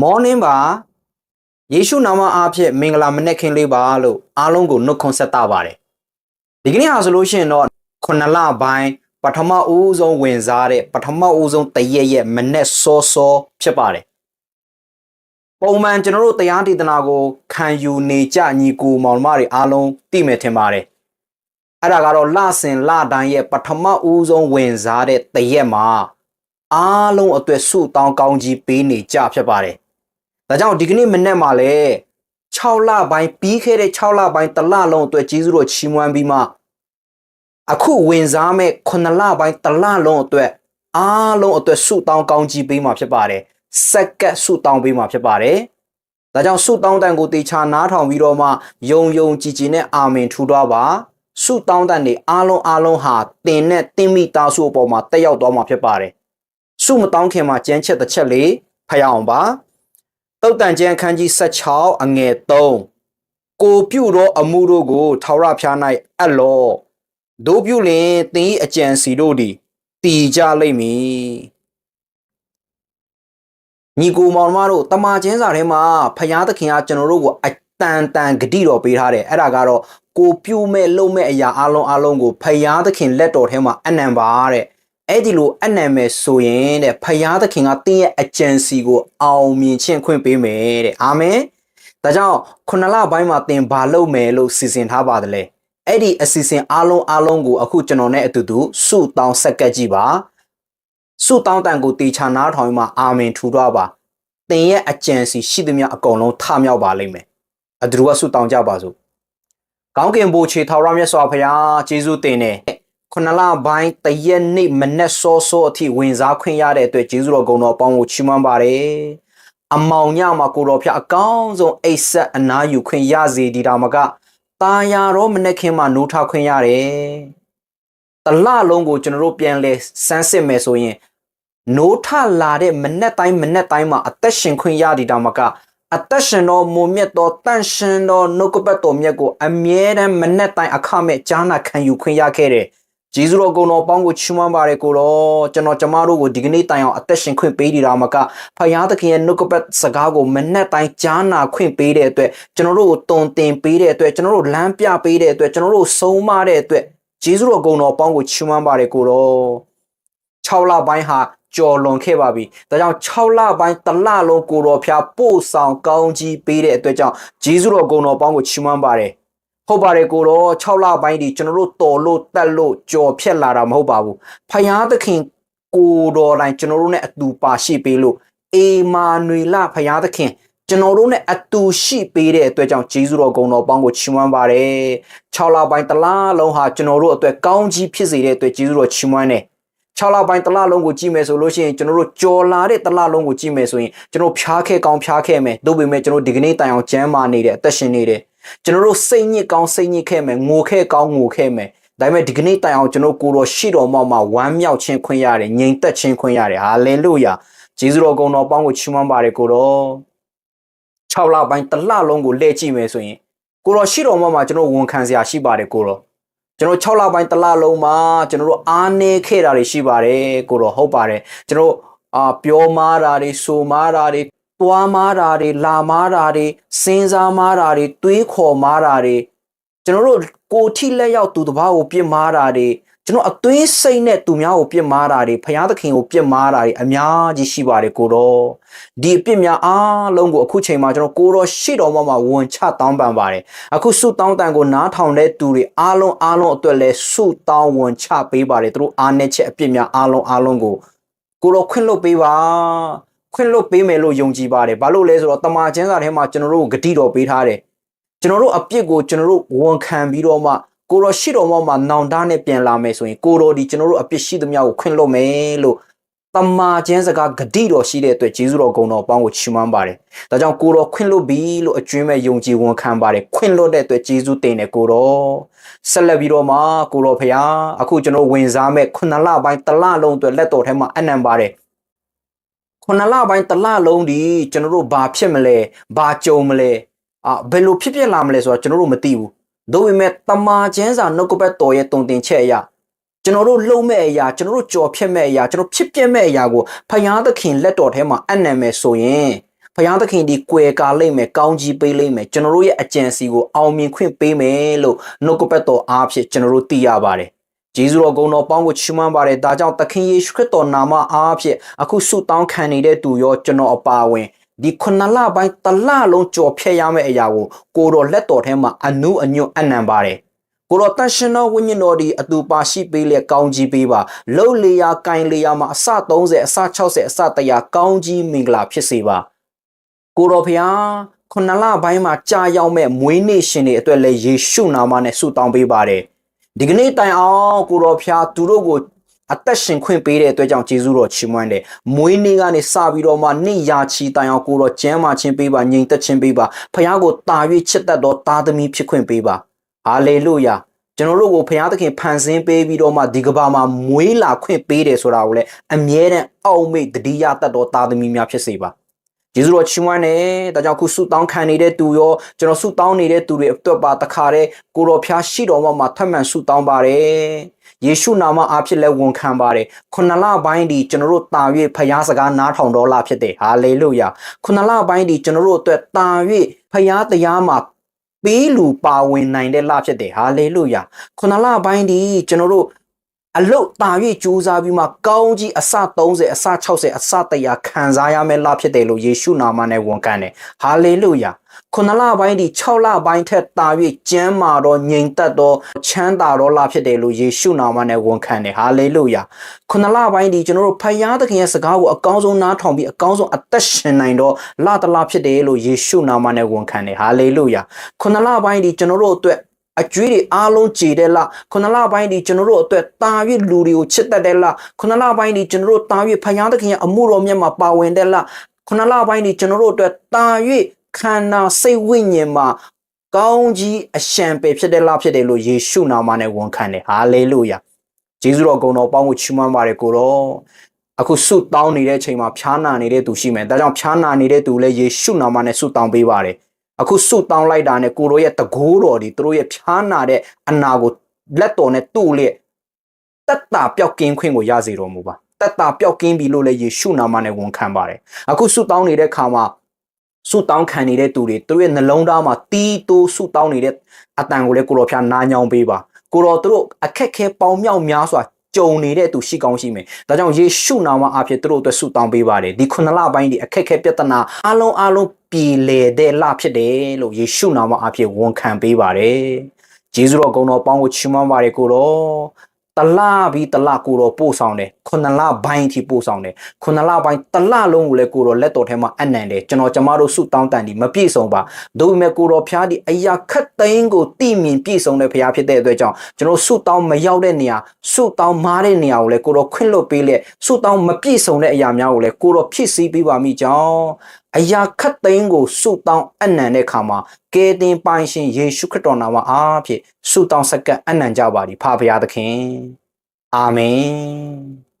မော်နင်းပါယေရှုနာမအားဖြင့်မင်္ဂလာမနေ့ခင်းလေးပါလို့အားလုံးကိုနှုတ်ခွန်းဆက်တာပါတယ်ဒီကနေ့ဟာဆိုလို့ရှိရင်တော့ခုနှစ်လပိုင်းပထမဦးဆုံးဝင်စားတဲ့ပထမဦးဆုံးတရက်ရဲ့မနေ့စောစောဖြစ်ပါတယ်ပုံမှန်ကျွန်တော်တို့တရားဒေသနာကိုခံယူနေကြညီကိုမောင်နှမတွေအားလုံးသိမယ်ထင်ပါတယ်အဲ့ဒါကတော့လဆင်လတိုင်းရဲ့ပထမဦးဆုံးဝင်စားတဲ့တရက်မှာအားလုံးအတွက်ဆုတောင်းကောင်းကြီးပေးနေကြဖြစ်ပါတယ် ဒါကြောင့်ဒီကနေ့မနေ့မှာလည်း6လပိုင်းပြီးခဲ့တဲ့6လပိုင်းတစ်လလုံးအတွက်ကျေးဇူးတော်ချီးမွမ်းပြီးမှအခုဝင်စားမဲ့9လပိုင်းတစ်လလုံးအတွက်အားလုံးအတွက်ဆုတောင်းကောင်းကြီးပေးမှာဖြစ်ပါတယ်စက္ကက်ဆုတောင်းပေးမှာဖြစ်ပါတယ်ဒါကြောင့်ဆုတောင်းတန်ကိုတေချာနားထောင်ပြီးတော့မှယုံယုံကြည်ကြည်နဲ့အာမင်ထူသွားပါဆုတောင်းတန်တွေအားလုံးအားလုံးဟာတင်နဲ့တင်းမိသားစုအပေါ်မှာတက်ရောက်သွားမှာဖြစ်ပါတယ်ဆုမတောင်းခင်မှာကျမ်းချက်တစ်ချက်လေးဖတ်ရအောင်ပါ တုတ်တန်ကျမ်းအခန်းကြီး16အငယ်3ကိုပြုသောအမှုတို့ကိုထာဝရဖျား၌အပ်လောတို့ပြုလင်သင်၏အကြံစီတို့သည်တည်ကြလိမ့်မည်ညီကိုမောင်နှမတို့တမန်ကျမ်းစာထဲမှာဖျားသခင်ကကျွန်တော်တို့ကိုအတန်တန်ဂတိတော်ပေးထားတယ်အဲ့ဒါကတော့ကိုပြုမဲ့လုံမဲ့အရာအလုံးအလုံးကိုဖျားသခင်လက်တော်ထဲမှာအနံပါတဲ့ အဲ့ဒီလိုအနံမဲ့ဆိုရင်တဲ့ဖျားသခင်ကတင်းရဲ့အကြံစီကိုအောင်မြင်ခြင်းခွင့်ပေးမယ်တဲ့အာမင်ဒါကြောင့်ခုနလပိုင်းမှာသင်ဘာလုပ်မယ်လို့စီစဉ်ထားပါတယ်လေအဲ့ဒီအစီအစဉ်အားလုံးအားလုံးကိုအခုကျွန်တော်နဲ့အတူတူစုတောင်းဆက်ကပ်ကြည့်ပါစုတောင်းတန်ကိုတေချာနားထောင်ပြီးမှအာမင်ထူတော့ပါသင်ရဲ့အကြံစီရှိသမျှအကုန်လုံးထမြောက်ပါလိမ့်မယ်အတူတူကစုတောင်းကြပါစို့ကောင်းကင်ဘိုးချေထာဝရမြတ်စွာဘုရားကျေးဇူးတင်တယ် ခုနလပိုင်းတရက်နေ့မနေ့စောစောအထိဝင်စားခွင့်ရတဲ့အတွက်ကျေးဇူးတော်ဂုဏ်တော်ပေါင်းကိုချီးမွမ်းပါတယ်အမောင်ညမှာကိုတော်ဖျားအကောင်းဆုံးအိတ်ဆက်အနာယူခွင့်ရစေဒီတာမကตาယာတော့မနေ့ခင်မှာနိုးထခွင့်ရတယ်တလလုံးကိုကျွန်တော်တို့ပြန်လဲစမ်းစစ်မယ်ဆိုရင်နိုးထလာတဲ့မနေ့တိုင်းမနေ့တိုင်းမှာအသက်ရှင်ခွင့်ရဒီတာမကအသက်ရှင်တော်မုံမြတ်တော်တန့်ရှင်တော်နှုတ်ကပတ်တော်မြတ်ကိုအမြဲတမ်းမနေ့တိုင်းအခမဲ့ကြားနာခံယူခွင့်ရခဲ့တယ် ဂျေဇုတော်ကုံတော်ပေါင်းကိုချီးမွမ်းပါရကိုတော့ကျွန်တော်ကျမတို့ကိုဒီကနေ့တိုင်အောင်အသက်ရှင်ခွင့်ပေးဒီတာမကဖယားသခင်ရဲ့နှုတ်ကပတ်စကားကိုမနဲ့တိုင်းကြားနာခွင့်ပေးတဲ့အတွက်ကျွန်တော်တို့ကိုတုံတင်ပေးတဲ့အတွက်ကျွန်တော်တို့လမ်းပြပေးတဲ့အတွက်ကျွန်တော်တို့ဆုံးမတဲ့အတွက်ဂျေဇုတော်ကုံတော်ပေါင်းကိုချီးမွမ်းပါရကိုတော့6လပိုင်းဟာကြော်လွန်ခဲ့ပါပြီ။ဒါကြောင့်6လပိုင်းတလလုံးကိုတော်ဖျားပို့ဆောင်ကောင်းကြီးပေးတဲ့အတွက်ကြောင့်ဂျေဇုတော်ကုံတော်ပေါင်းကိုချီးမွမ်းပါတယ်။ ဟုတ်ပါတယ်ကိုတော့6လပိုင်းဒီကျွန်တော်တို့တော်လို့တက်လို့ကြော်ဖြက်လာတာမဟုတ်ပါဘူးဖယားသခင်ကိုတော်တိုင်းကျွန်တော်တို့ ਨੇ အတူပါရှိပေးလို့အေမာနွေလဖယားသခင်ကျွန်တော်တို့ ਨੇ အတူရှိပေးတဲ့အတွက်ကြောင့်ဂျေဇုတော်ဂုဏ်တော်ပေါင်းကိုချီးမွမ်းပါတယ်6လပိုင်းတလားလုံးဟာကျွန်တော်တို့အတွက်ကောင်းကြီးဖြစ်စေတဲ့အတွက်ဂျေဇုတော်ချီးမွမ်းတယ်6လပိုင်းတလလုံးကိုကြည့်မယ်ဆိုလို့ရှိရင်ကျွန်တော်တို့ကြော်လာတဲ့တလလုံးကိုကြည့်မယ်ဆိုရင်ကျွန်တော်ဖျားခဲ့ကောင်းဖျားခဲ့မယ်တို့ပေမဲ့ကျွန်တော်ဒီကနေ့တိုင်အောင်ကျမ်းမာနေတယ်အသက်ရှင်နေတယ် ကျွန်တော်တို့စိတ်ညစ်ကောင်းစိတ်ညစ်ခဲ့မယ်ငိုခဲ့ကောင်းငိုခဲ့မယ်ဒါပေမဲ့ဒီကနေ့တိုင်အောင်ကျွန်တော်ကိုယ်တော်ရှိတော်မောက်မှာဝမ်းမြောက်ခြင်းခွင့်ရတယ်ငြိမ်သက်ခြင်းခွင့်ရတယ်ဟာလေလုယာဂျေဇုတော်ကုံတော်ပေါင်းကိုချီးမွမ်းပါတယ်ကိုတော်6လပိုင်းတလလုံးကိုလှည့်ကြည့်မယ်ဆိုရင်ကိုတော်ရှိတော်မောက်မှာကျွန်တော်ဝန်ခံစရာရှိပါတယ်ကိုတော်ကျွန်တော်6လပိုင်းတလလုံးမှာကျွန်တော်တို့အားနေခဲ့တာတွေရှိပါတယ်ကိုတော်ဟုတ်ပါတယ်ကျွန်တော်အာပြောမားတာတွေဆိုမားတာတွေ တွားမားတာတွေလာမားတာတွေစဉ်းစားမားတာတွေတွေးခေါ်မားတာတွေကျွန်တော်တို့ကိုထိလက်ရောက်သူတစ်ပါးကိုပြစ်မားတာတွေကျွန်တော်အသွေးစိတ်နဲ့သူများကိုပြစ်မားတာတွေဖယားသခင်ကိုပြစ်မားတာတွေအများကြီးရှိပါတယ်ကိုတော့ဒီအပြစ်များအားလုံးကိုအခုချိန်မှာကျွန်တော်ကိုတော့ရှိတော်မှာဝန်ချတောင်းပန်ပါတယ်အခုဆုတောင်းတန်ကိုနားထောင်တဲ့သူတွေအားလုံးအားလုံးအတွက်လဲဆုတောင်းဝန်ချပေးပါတယ်သူတို့အားနဲ့ချက်အပြစ်များအားလုံးအားလုံးကိုကိုတော့ခွင့်လွတ်ပေးပါ ခွင့်လွတ်ပေးမယ်လို့ယုံကြည်ပါတယ်ဘာလို့လဲဆိုတော့တမန်ကျမ်းစာထဲမှာကျွန်တော်တို့ဂတိတော်ပေးထားတယ်ကျွန်တော်တို့အပြစ်ကိုကျွန်တော်တို့ဝန်ခံပြီးတော့မှကိုရောရှိတော်မှာနောင်တနဲ့ပြန်လာမယ်ဆိုရင်ကိုရောဒီကျွန်တော်တို့အပြစ်ရှိသမျှကိုခွင့်လွတ်မယ်လို့တမာကျမ်းစကားဂတိတော်ရှိတဲ့အတွက်ဂျေဇုတော်ဂုဏ်တော်ပေါင်းကိုချီးမွမ်းပါတယ်။ဒါကြောင့်ကိုရောခွင့်လွတ်ပြီလို့အကျွင်းမဲ့ယုံကြည်ဝန်ခံပါတယ်။ခွင့်လွတ်တဲ့အတွက်ဂျေဇုတင်တယ်ကိုရောဆက်လက်ပြီးတော့မှကိုရောဖခင်အခုကျွန်တော်ဝင်စားမဲ့ခုနလပိုင်းတလလုံးအတွက်လက်တော်ထဲမှာအနံပါတယ်။ ခုနလပိုင်းတလလုံးဒီကျွန်တော်တို့ဘာဖြစ်မလဲဘာကြုံမလဲအာဘယ်လိုဖြစ်ဖြစ်လာမလဲဆိုတာကျွန်တော်တို့မသိဘူး။ဒါပေမဲ့တမာကျမ်းစာနှုတ်ကပတ်တော်ရဲ့တုံတင်ချက်အရာကျွန်တော်တို့လှုပ်မဲ့အရာကျွန်တော်တို့ကြော်ဖြတ်မဲ့အရာကျွန်တော်ဖြစ်ပြမဲ့အရာကိုဖယားသခင်လက်တော်ထဲမှာအနံ့မဲ့ဆိုရင်ဖယားသခင်ဒီကွယ်ကာလိမ့်မယ်ကောင်းကြီးပေးလိမ့်မယ်ကျွန်တော်တို့ရဲ့အကြံစီကိုအောင်မြင်ခွင့်ပေးမယ်လို့နှုတ်ကပတ်တော်အားဖြင့်ကျွန်တော်တို့သိရပါတယ် ဂျေဇုတော်ဂုဏ်တော်ပေါင်းကိုချီးမွမ်းပါတယ်ဒါကြောင့်သခင်ယေရှုခရစ်တော်နာမအားဖြင့်အခုဆုတောင်းခံနေတဲ့သူရောကျွန်တော်အပါအဝင်ဒီခုနလပိုင်းတလလုံးကြော်ဖြတ်ရမယ့်အရာကိုကိုတော်လက်တော်ထဲမှာအနုအညွတ်အနံပါတယ်ကိုတော်တန်ရှင်တော်ဝိညာဉ်တော်ဒီအတူပါရှိပေးလေကောင်းကြီးပေးပါလှုပ်လေယာကင်လေယာမှာအစ30အစ60အစ100ကောင်းကြီးမင်္ဂလာဖြစ်စေပါကိုတော်ဖျားခုနလပိုင်းမှာကြာရောက်မဲ့မွေးနေ့ရှင်တွေအတွက်လည်းယေရှုနာမနဲ့ဆုတောင်းပေးပါတယ် ဒီကနေ့တိုင်အောင်ကိုတော်ဖျားသူတို့ကိုအသက်ရှင်ခွင့်ပေးတဲ့အတွက်ကြောင့်ယေရှုတော်ချီးမွမ်းတယ်။မွေးနေ့ကနေစပြီးတော့မှနေ့ရာချီတိုင်အောင်ကိုတော်ကျမ်းမာခြင်းပေးပါငြိမ်သက်ခြင်းပေးပါဖခင်ကိုတာ၍ချစ်တတ်သောသားသမီးဖြစ်ခွင့်ပေးပါ။ဟာလေလုယာကျွန်တော်တို့ကိုဖခင်သခင်ဖန်ဆင်းပေးပြီးတော့မှဒီကဘာမှာမွေးလာခွင့်ပေးတယ်ဆိုတာကိုလည်းအမြဲတမ်းအောက်မေ့တတိယတတ်သောသားသမီးများဖြစ်စေပါ။ ယေရှုတော်ချီးမွမ်းတယ်။ဒါကြောင့်ခုဆုတောင်းခံနေတဲ့သူရောကျွန်တော်ဆုတောင်းနေတဲ့သူတွေအတွက်ပါတခါတည်းကိုတော်ဖျားရှိတော်မှာထပ်မံဆုတောင်းပါတယ်။ယေရှုနာမအားဖြင့်လည်းဝန်ခံပါတယ်။ခုနလပိုင်းဒီကျွန်တော်တို့တာ၍ဖျားစကားနားထောင်တော်လာဖြစ်တယ်။ဟာလေလုယာ။ခုနလပိုင်းဒီကျွန်တော်တို့အတွက်တာ၍ဖျားတရားမှာပေးလူပါဝင်နိုင်တဲ့လဖြစ်တယ်။ဟာလေလုယာ။ခုနလပိုင်းဒီကျွန်တော်တို့ အလုတ်တာ၍ကြိုးစားပြီးမှကောင်းကြီးအစ30အစ60အစ100ခံစားရမယ့်လဖြစ်တယ်လို့ယေရှုနာမနဲ့ဝန်ခံတယ်။ဟာလေလုယာ။ခုနလပိုင်းဒီ6လပိုင်းထက်တာ၍ကျမ်းမာတော့ငြိမ်သက်တော့ချမ်းသာတော့လဖြစ်တယ်လို့ယေရှုနာမနဲ့ဝန်ခံတယ်။ဟာလေလုယာ။ခုနလပိုင်းဒီကျွန်တော်တို့ဖယားသခင်ရဲ့စကားကိုအကောင်းဆုံးနားထောင်ပြီးအကောင်းဆုံးအသက်ရှင်နိုင်တော့လတလဖြစ်တယ်လို့ယေရှုနာမနဲ့ဝန်ခံတယ်။ဟာလေလုယာ။ခုနလပိုင်းဒီကျွန်တော်တို့အတွက် အကျွေးတွေအားလုံးကြည်တဲ့လခုနလပိုင်းဒီကျွန်တော်တို့အတွက်တာ၍လူတွေကိုချစ်တတ်တဲ့လခုနလပိုင်းဒီကျွန်တော်တို့တာ၍ဖယားသခင်ရဲ့အမှုတော်မြတ်မှာပါဝင်တဲ့လခုနလပိုင်းဒီကျွန်တော်တို့အတွက်တာ၍ခန္ဓာစိတ်ဝိညာဉ်မှာကောင်းကြီးအရှံပေဖြစ်တဲ့လဖြစ်တယ်လို့ယေရှုနာမနဲ့ဝန်ခံတယ်ဟာလေလုယာဂျေဇုတော်ဂုဏ်တော်ပေါင်းကိုချီးမွမ်းပါတယ်ကိုတော့အခုဆုတောင်းနေတဲ့အချိန်မှာဖျားနာနေတဲ့သူရှိမယ်ဒါကြောင့်ဖျားနာနေတဲ့သူလည်းယေရှုနာမနဲ့ဆုတောင်းပေးပါတယ် အခုဆုတောင်းလိုက်တာနဲ့ကိုတို့ရဲ့တကိုးတော်ဒီသူတို့ရဲ့ဖျားနာတဲ့အနာကိုလက်တော်နဲ့တူ့လက်တက်တာပျောက်ကင်းခွင့်ကိုရစေတော်မူပါတက်တာပျောက်ကင်းပြီလို့လည်းယေရှုနာမနဲ့ဝန်ခံပါတယ်အခုဆုတောင်းနေတဲ့ခါမှာဆုတောင်းခံနေတဲ့သူတွေသူတို့ရဲ့နှလုံးသားမှာတီးတိုးဆုတောင်းနေတဲ့အတန်ကိုလည်းကိုတော်ဖျားနားညောင်းပေးပါကိုတော်သူတို့အခက်ခဲပေါင်းမြောက်များစွာ ကြုံနေတဲ့သူရှိကောင်းရှိမယ်။ဒါကြောင့်ယေရှုနာမအဖြစ်သူတို့အတွက်ဆုတောင်းပေးပါတယ်။ဒီခုနလပိုင်းဒီအခက်ခဲပြဿနာအလုံးအလုံးပြည်လေတဲ့လဖြစ်တယ်လို့ယေရှုနာမအဖြစ်ဝန်ခံပေးပါတယ်။ယေရှုတော်ဂုဏ်တော်ပေါင်းကိုချီးမွမ်းပါတယ်ကိုတော် တလပြီးတလကိုတော်ပို့ဆောင်တယ်ခုနလပိုင်းအထိပို့ဆောင်တယ်ခုနလပိုင်းတလလုံးကိုလည်းကိုတော်လက်တော်ထဲမှာအနံတယ်ကျွန်တော်ကျမတို့ဆုတောင်းတန်ဒီမပြည့်စုံပါဒါပေမဲ့ကိုတော်ဖျားဒီအရာခတ်သိန်းကိုတိမြင်ပြည့်စုံတဲ့ဖျားဖြစ်တဲ့အတွက်ကြောင့်ကျွန်တော်ဆုတောင်းမရောက်တဲ့နေရာဆုတောင်းမားတဲ့နေရာကိုလည်းကိုတော်ခွင့်လွတ်ပေးလက်ဆုတောင်းမပြည့်စုံတဲ့အရာများကိုလည်းကိုတော်ဖြစ်စည်းပေးပါမိကြောင်း အရာခတ်သိန်းကိုဆုတောင်းအနံတဲ့ခါမှာကယ်တင်ပိုင်ရှင်ယေရှုခရစ်တော်နာမအားဖြင့်ဆုတောင်းစက္ကပ်အနံကြပါသည်ဖာဖရာသခင်အာမင်